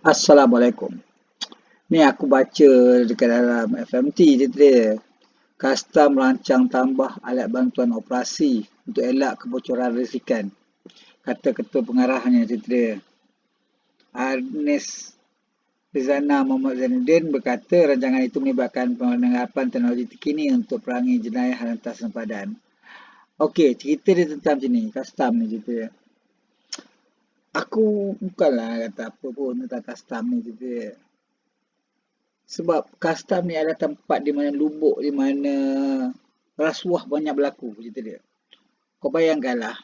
Assalamualaikum. Ni aku baca dekat dalam FMT dia. Custom rancang tambah alat bantuan operasi untuk elak kebocoran risikan. Kata ketua pengarahnya dia. Arnes Rizana Muhammad Zainuddin berkata rancangan itu melibatkan penerapan teknologi terkini untuk perangi jenayah rantas sempadan. Okey, cerita dia tentang macam ni, custom ni cerita dia aku bukanlah kata apa pun tentang custom ni juga. Sebab custom ni adalah tempat di mana lubuk, di mana rasuah banyak berlaku cerita dia. Kau bayangkanlah.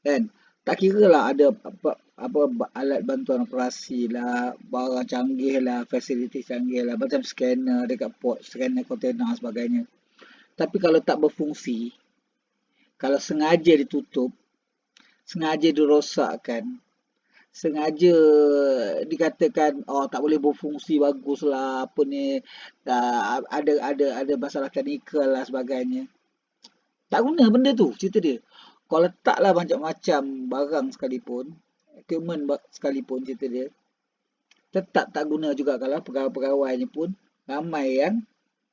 Kan? Tak kira lah ada apa, apa alat bantuan operasi lah, barang canggih lah, fasiliti canggih lah, macam scanner dekat port, scanner kontainer dan sebagainya. Tapi kalau tak berfungsi, kalau sengaja ditutup, sengaja dirosakkan, sengaja dikatakan oh tak boleh berfungsi baguslah apa ni uh, ada ada ada masalah teknikal lah sebagainya. Tak guna benda tu cerita dia. Kau letaklah macam-macam barang sekalipun equipment sekalipun cerita dia. Tetap tak guna juga kalau pegawai-pegawainya pun ramai yang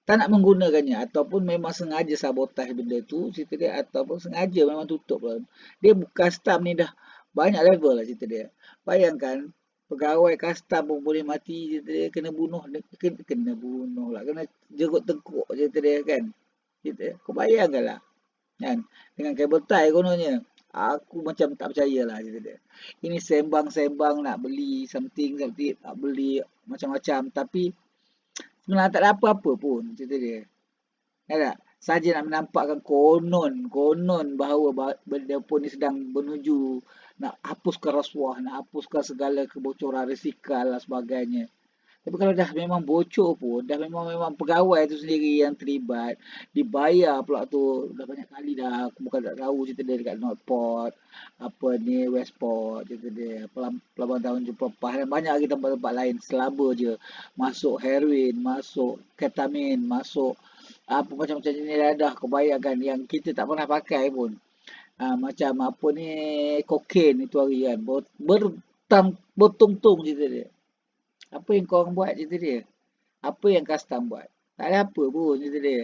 tak nak menggunakannya ataupun memang sengaja sabotaj benda tu cerita dia ataupun sengaja memang tutup lah. dia bukan staff ni dah banyak level lah cerita dia. Bayangkan pegawai custom pun boleh mati cerita dia kena bunuh kena, kena bunuh lah kena jerut tengkuk cerita dia kan. Cerita dia. Kau bayangkan lah. Kan? Dengan kabel tie kononnya. Aku macam tak percaya lah cerita dia. Ini sembang-sembang nak beli something, something nak beli macam-macam. Tapi sebenarnya tak ada apa-apa pun cerita dia. Kan tak? Saja nak menampakkan konon, konon bahawa benda pun ni sedang menuju nak hapuskan rasuah, nak hapuskan segala kebocoran risikal dan sebagainya. Tapi kalau dah memang bocor pun, dah memang memang pegawai tu sendiri yang terlibat, dibayar pula tu, dah banyak kali dah, aku bukan tak tahu cerita dia dekat Northport, apa ni, Westport, cerita dia, pelabuhan tahun jumpa lepas, dan banyak lagi tempat-tempat lain, selaba je, masuk heroin, masuk ketamin, masuk apa macam-macam jenis dadah, kau bayangkan yang kita tak pernah pakai pun. Ha, macam apa ni kokain itu hari kan ber, bertam bertung-tung cerita dia apa yang kau orang buat cerita dia. Apa yang custom buat. Tak ada apa pun cerita dia.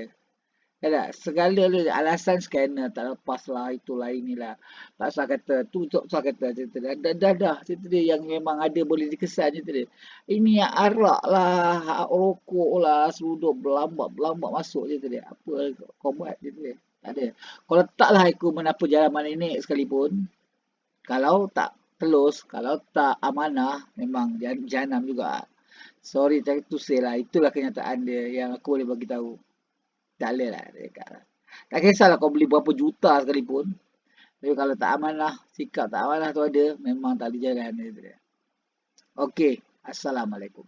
Tak ada segala lu alasan scanner tak lepas lah itulah inilah tak usah kata tu tak usah kata cerita dia dah dah dah cerita dia yang memang ada boleh dikesan cerita dia. Ini yang arak lah rokok lah seruduk berlambat berlambat masuk cerita dia. Apa kau buat cerita dia. Tak ada. Kau letaklah equipment apa jalan mana ini sekalipun. Kalau tak telus, kalau tak amanah, memang janam juga. Sorry, tak tu lah. Itulah kenyataan dia yang aku boleh bagi tahu. Tak boleh lah. Tak kisahlah kau beli berapa juta sekalipun. Tapi kalau tak amanah, sikap tak amanah tu ada, memang tak boleh jalan. Okey, Assalamualaikum.